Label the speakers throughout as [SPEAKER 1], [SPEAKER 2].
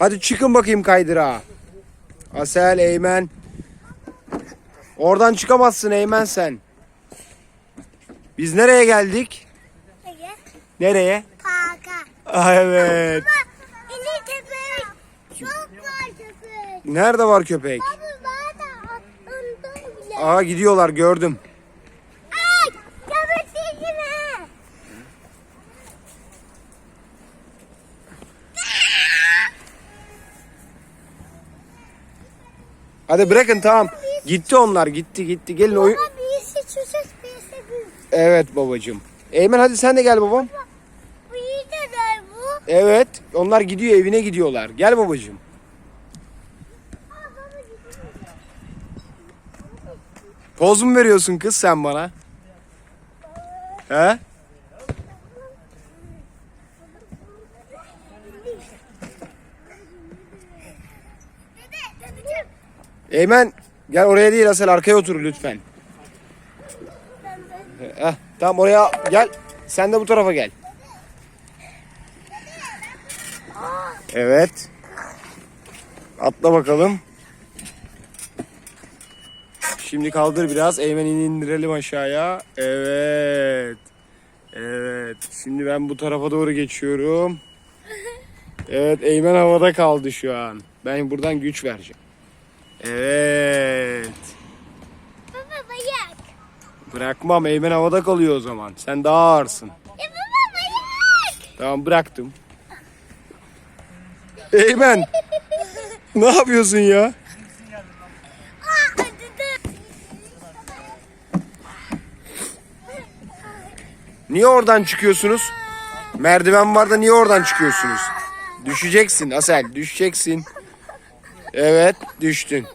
[SPEAKER 1] Hadi çıkın bakayım kaydıra. Asel, Eymen. Oradan çıkamazsın Eymen sen. Biz nereye geldik?
[SPEAKER 2] Hayır.
[SPEAKER 1] Nereye?
[SPEAKER 2] Parka.
[SPEAKER 1] Ah, evet.
[SPEAKER 2] Eli köpek. Çok var köpek.
[SPEAKER 1] Nerede var köpek?
[SPEAKER 2] Baba.
[SPEAKER 1] Aa gidiyorlar gördüm. Hadi bırakın tamam. Gitti onlar gitti gitti. Gelin oyun.
[SPEAKER 2] Birisi çocuk birisi büyük.
[SPEAKER 1] Evet babacığım. Eymen hadi sen de gel babam.
[SPEAKER 2] Bu iyi de bu.
[SPEAKER 1] Evet. Onlar gidiyor evine gidiyorlar. Gel babacığım.
[SPEAKER 2] Aa, baba gidiyor.
[SPEAKER 1] Poz mu veriyorsun kız sen bana? He? Eymen gel oraya değil Asel arkaya otur lütfen. Heh, tamam oraya gel. Sen de bu tarafa gel. Evet. Atla bakalım. Şimdi kaldır biraz. Eymen'i indirelim aşağıya. Evet. Evet. Şimdi ben bu tarafa doğru geçiyorum. Evet Eymen havada kaldı şu an. Ben buradan güç vereceğim. Evet.
[SPEAKER 2] Baba bayak.
[SPEAKER 1] Bırakmam Eymen havada kalıyor o zaman. Sen daha ağırsın.
[SPEAKER 2] Ya baba bayak.
[SPEAKER 1] Tamam bıraktım. Eymen ne yapıyorsun ya? Niye oradan çıkıyorsunuz? Merdiven var da niye oradan çıkıyorsunuz? Düşeceksin Asel düşeceksin. Evet düştün.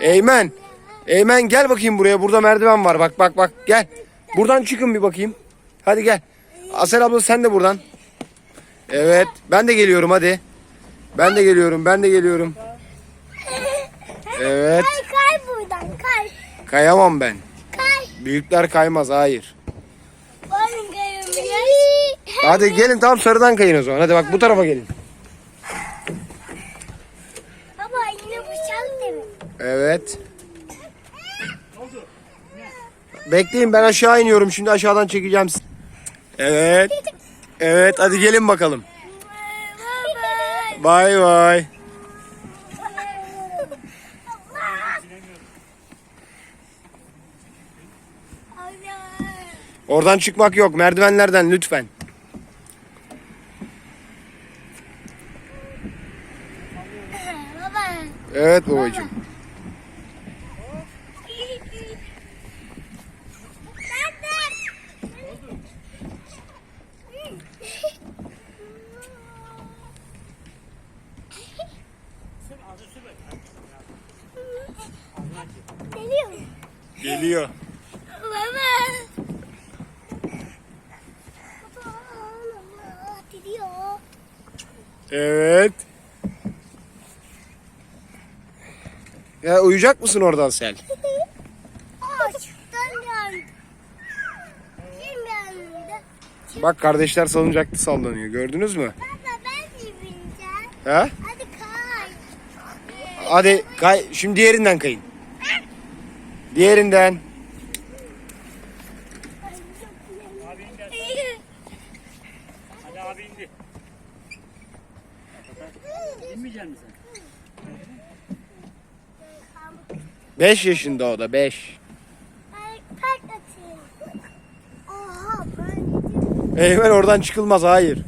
[SPEAKER 1] Eymen. Eymen gel bakayım buraya. Burada merdiven var. Bak bak bak gel. Buradan çıkın bir bakayım. Hadi gel. Asel abla sen de buradan. Evet. Ben de geliyorum hadi. Ben de geliyorum. Ben de geliyorum. Evet.
[SPEAKER 2] Kay kay buradan kay.
[SPEAKER 1] Kayamam ben.
[SPEAKER 2] Kay.
[SPEAKER 1] Büyükler kaymaz. Hayır. Hadi gelin tam sarıdan kayın o zaman. Hadi bak bu tarafa gelin.
[SPEAKER 2] Baba yine bıçak değil mi?
[SPEAKER 1] Evet. Bekleyin ben aşağı iniyorum. Şimdi aşağıdan çekeceğim. Evet. Evet hadi gelin bakalım. Bay bay. Oradan çıkmak yok. Merdivenlerden lütfen. Evet babacığım.
[SPEAKER 2] Geliyor?
[SPEAKER 1] Geliyor.
[SPEAKER 2] Baba.
[SPEAKER 1] Evet. Ya uyuyacak mısın oradan?
[SPEAKER 2] Aa, şuradan geldi. Kim geldi?
[SPEAKER 1] Bak kardeşler salıncakta sallanıyor. Gördünüz mü?
[SPEAKER 2] Baba ben de bineceğim.
[SPEAKER 1] Ha?
[SPEAKER 2] Hadi kay.
[SPEAKER 1] Hadi kay. Şimdi diğerinden kayın. Diğerinden.
[SPEAKER 3] Hadi abi indi. İnmeyecek misin?
[SPEAKER 1] 5 yaşında o da 5.
[SPEAKER 2] Ay, Kalk atayım. Oha ben gidiyorum.
[SPEAKER 1] Eymen oradan çıkılmaz hayır.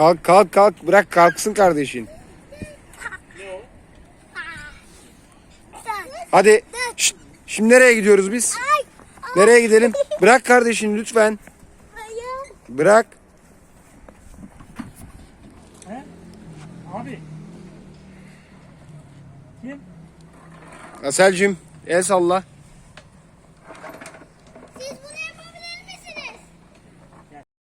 [SPEAKER 1] Kalk kalk kalk bırak kalksın kardeşin. Hadi. Şşt, Şimdi nereye gidiyoruz biz? Nereye gidelim? Bırak kardeşini lütfen. Bırak.
[SPEAKER 3] He? Abi. Kim?
[SPEAKER 1] Aselcim el salla.